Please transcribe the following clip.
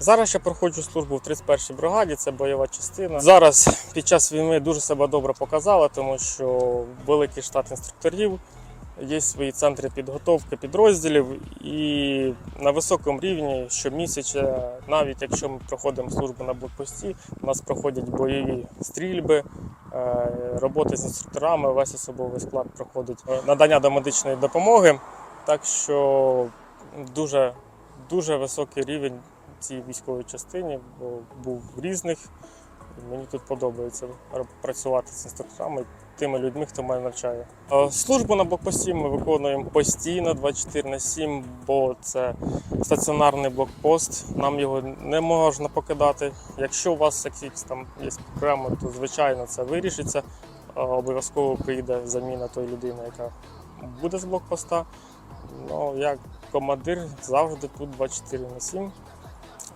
Зараз я проходжу службу в 31-й бригаді, це бойова частина. Зараз під час війни дуже себе добре показала, тому що великий штат інструкторів, є свої центри підготовки підрозділів, і на високому рівні щомісяця, навіть якщо ми проходимо службу на блокпості, у нас проходять бойові стрільби, е, роботи з інструкторами, весь особовий склад проходить надання домедичної допомоги. Так що дуже, дуже високий рівень цій військовій частині, бо був в різних. Мені тут подобається працювати з інструкторами, тими людьми, хто мене навчає. Е, Службу на блокпості ми виконуємо постійно 24 на 7, бо це стаціонарний блокпост. Нам його не можна покидати. Якщо у вас якісь там є проблеми, то звичайно це вирішиться. Е, Обов'язково прийде заміна тої людини, яка буде з блокпоста. Ну, як командир завжди тут 24 на 7.